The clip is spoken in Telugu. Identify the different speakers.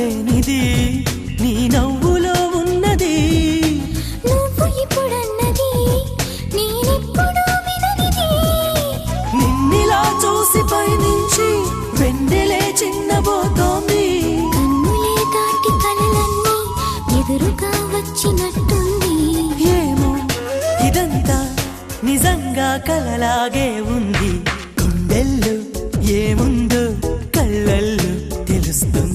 Speaker 1: లేనిది నీ నవ్వులో ఉన్నది.
Speaker 2: నువ్వు ఇప్పుడన్నది నేనెప్పుడు విననిది.
Speaker 1: నిన్నిలా చూసి పైనుంచి వెన్నెలే చిన్నబోతోంది.
Speaker 2: కన్నులే దాటి కలలన్నీ ఎదురుగా వచ్చినట్టుంది.
Speaker 1: ఏమో ఇదంతా నిజంగా కలలాగే ఉంది. గుండెల్లో ఏముందో కళ్ళల్లో తెలుస్తుంది.